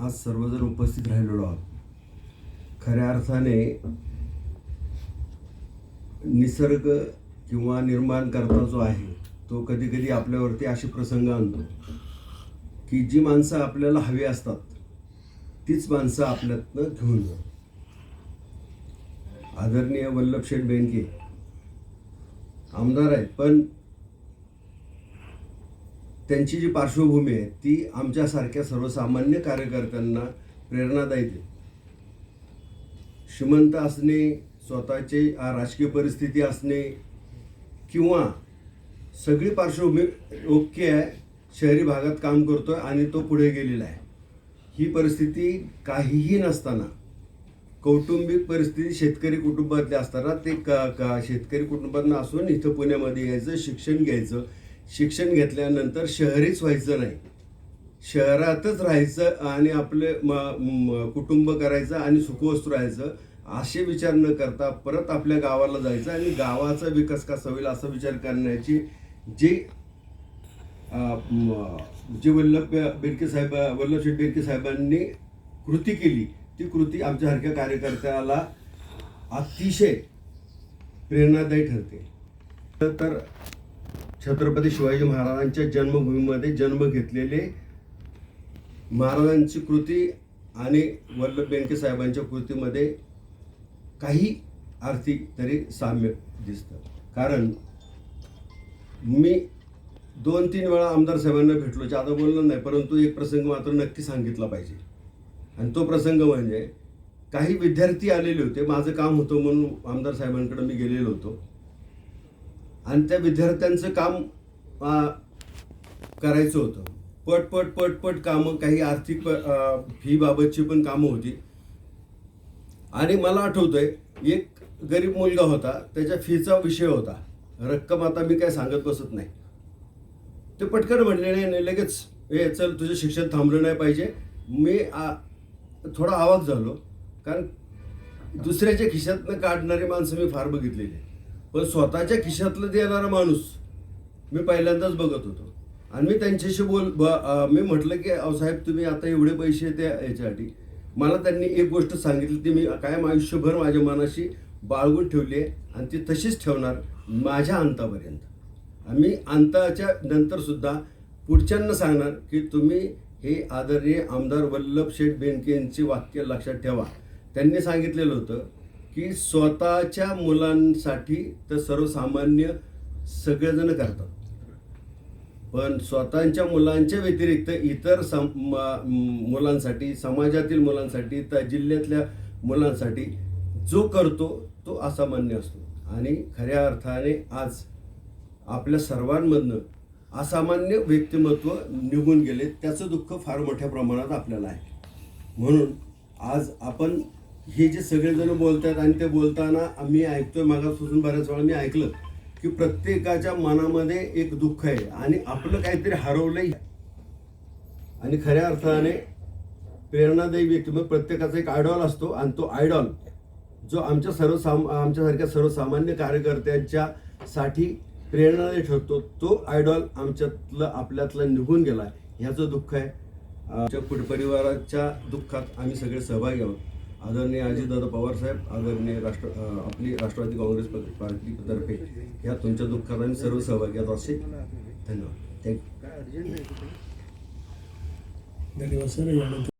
आज सर्वजण उपस्थित राहिलेलो आहोत. खऱ्या अर्थाने निसर्ग किंवा निर्माणकर्ता जो आहे तो कधी कधी आपल्यावरती असे प्रसंग आणतो की जी माणसं आपल्याला हवी असतात तीच माणसं आपल्यातनं घेऊन जा. आदरणीय वल्लभ शेठ बेनके आमदार आहेत पण त्यांची जी पार्श्वभूमी आहे ती आमच्यासारख्या सर्वसामान्य कार्यकर्त्यांना प्रेरणादायी देते श्रीमंत असणे स्वतःचे राजकीय परिस्थिती असणे किंवा सगळी पार्श्वभूमी ओके आहे शहरी भागात काम करतोय आणि तो पुढे गेलेला आहे. ही परिस्थिती काहीही नसताना कौटुंबिक परिस्थिती शेतकरी कुटुंबातले असताना ते का का शेतकरी कुटुंबातनं असून इथं पुण्यामध्ये यायचं शिक्षण घ्यायचं शिक्षण घेतल्यानंतर शहरीच व्हायचं नाही. शहरातच राहायचं आणि आपले म कुटुंब करायचं आणि सुखवस्तू राहायचं असे विचार न करता परत आपल्या गावाला जायचं आणि गावाचा विकास कसा होईल असा विचार करण्याची जी जे वल्लभ बेडके साहेब वल्लभशेठ बेडके साहेबांनी कृती केली ती कृती आमच्यासारख्या कार्यकर्त्याला अतिशय प्रेरणादायी ठरते. तर छत्रपती शिवाजी महाराजांच्या जन्मभूमीमध्ये जन्म घेतलेले महाराजांची कृती आणि वल्लभ बेनके साहेबांच्या कृतीमध्ये काही आर्थिक तरी साम्य दिसतं. कारण मी दोन तीन वेळा आमदार साहेबांना भेटलो. जादा बोललो नाही परंतु एक प्रसंग मात्र नक्की सांगितला पाहिजे. आणि तो प्रसंग म्हणजे काही विद्यार्थी आलेले होते. माझं काम होतं म्हणून आमदार साहेबांकडे मी गेलेलो होतो. आणि त्या विद्यार्थ्यांचं काम करायचं होतं. पट पट पट पट कामं काही आर्थिक फी बाबतची पण कामं होती. आणि मला आठवतंय एक गरीब मुलगा होता त्याच्या फीचा विषय होता. रक्कम आता मी काय सांगत बसत नाही. ते पटकन म्हणले नाही नाही लगेच. ए चल तुझं शिक्षण थांबलं नाही पाहिजे. मी थोडा आवाज झालो कारण दुसऱ्याच्या खिशातनं काढणारी माणसं मी फार बघितलेली पण स्वतःच्या खिशातलं देणारा माणूस मी पहिल्यांदाच बघत होतो. आणि मी त्यांच्याशी बोल ब- मी म्हटलं की अहो साहेब तुम्ही आता एवढे पैसे त्या याच्यासाठी. मला त्यांनी एक गोष्ट सांगितली ती मी कायम आयुष्यभर माझ्या मनाशी बाळगून ठेवली आहे आणि ती तशीच ठेवणार माझ्या अंतापर्यंत. आम्ही अंताच्या नंतरसुद्धा पुढच्यांना सांगणार की तुम्ही हे आदरणीय आमदार वल्लभ शेठ बेनके यांची वाक्य लक्षात ठेवा. त्यांनी सांगितलेलं होतं की स्वतःच्या मुलांसाठी तर सर्वसामान्य सगळेजण करतात. पण स्वतःच्या मुलांच्या व्यतिरिक्त इतर सम मुलांसाठी समाजातील मुलांसाठी तर जिल्ह्यातल्या मुलांसाठी जो करतो तो असामान्य असतो. आणि खऱ्या अर्थाने आज आपल्या सर्वांमधनं असामान्य व्यक्तिमत्व निघून गेले त्याचं दुःख फार मोठ्या प्रमाणात आपल्याला आहे. म्हणून आज आपण हे जे सगळेजण बोलतात आणि ते बोलताना आम्ही ऐकतोय मागापासून बऱ्याच वेळा मी ऐकलं की प्रत्येकाच्या मनामध्ये एक दुःख आहे आणि आपलं काहीतरी हरवलंही आणि खऱ्या अर्थाने प्रेरणादायी व्यक्ती मग प्रत्येकाचा एक आयडॉल असतो आणि तो आयडॉल जो आमच्या सर्वसाम आमच्यासारख्या सर्वसामान्य कार्यकर्त्यांच्या साठी प्रेरणादायी ठरतो तो आयडॉल आमच्यातलं आपल्यातलं निघून गेला ह्याचं दुःख आहे. आमच्या कुटपरिवाराच्या दुःखात आम्ही सगळे सहभागी आहोत. आदरणीय अजितदादा पवार साहेब आदरणीय राष्ट्र आपली राष्ट्रवादी काँग्रेस पार्टीतर्फे या तुमच्या दुःखात आम्ही सर्व सहभागी असे. धन्यवाद. थँक्यू धन्यवाद सर.